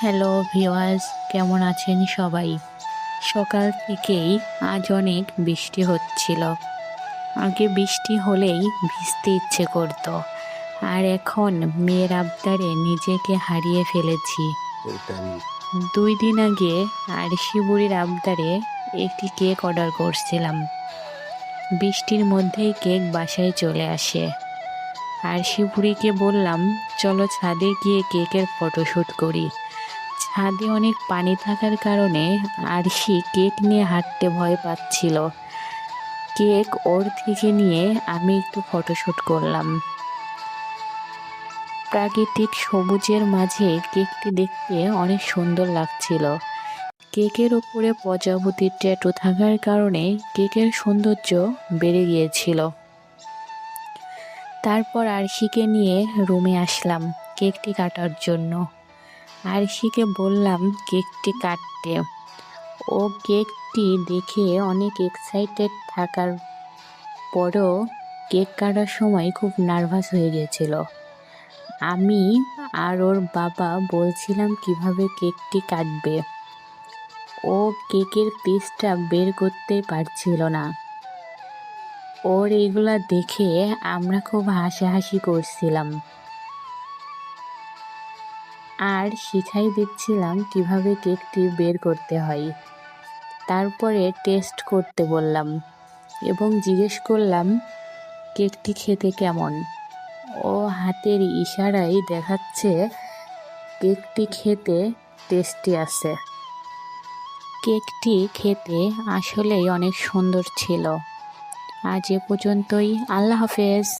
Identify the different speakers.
Speaker 1: Hello viewers কেমন আছেন সবাই? সকাল থেকেই আজ অনেক বৃষ্টি হচ্ছিল। আগে বৃষ্টি হলেই ভিজতে ইচ্ছে করতো। আর এখন মেয়ের আবদারে নিজেকে হারিয়ে ফেলেছি। দুই দিন আগে আর বুড়ির আবদারে একটি কেক অর্ডার করছিলাম। বৃষ্টির মধ্যেই কেক বাসায় চলে আসে। আর বুড়িকে বললাম চলো ছাদে গিয়ে কেকের ফটোশ্যুট করি। ছাদে অনেক পানি থাকার কারণে আরশি কেক নিয়ে হাঁটতে ভয় পাচ্ছিল। কেক ওর থেকে নিয়ে আমি একটু ফটোশ্যুট করলাম। প্রাকৃতিক সবুজের মাঝে কেকটি দেখতে অনেক সুন্দর লাগছিল। কেকের উপরে প্রজাপতির ট্যাটু থাকার কারণে কেকের সৌন্দর্য বেড়ে গিয়েছিল। তারপর আরশিকে নিয়ে রুমে আসলাম কেকটি কাটার জন্য। আরশিকে বললাম কেকটি কাটতে। ও কেকটি দেখে অনেক এক্সাইটেড থাকার পরেও কেক কাটার সময় খুব নার্ভাস হয়ে গেছিল। আমি আর ওর বাবা বলছিলাম কীভাবে কেকটি কাটবে। ও কেকের পিসটা বের করতে পারছিল না। ওর এগুলা দেখে আমরা খুব হাসাহাসি করছিলাম। আর শিখাই দিচ্ছিলাম কীভাবে কেকটি বের করতে হয়। তারপরে টেস্ট করতে বললাম এবং জিজ্ঞেস করলাম, কেকটি খেতে কেমন? ও হাতের ইশারায় দেখাচ্ছে, কেকটি খেতে টেস্টি আছে। কেকটি খেতে আসলেই অনেক সুন্দর ছিল। আজ এ পর্যন্তই। আল্লাহ হাফেজ।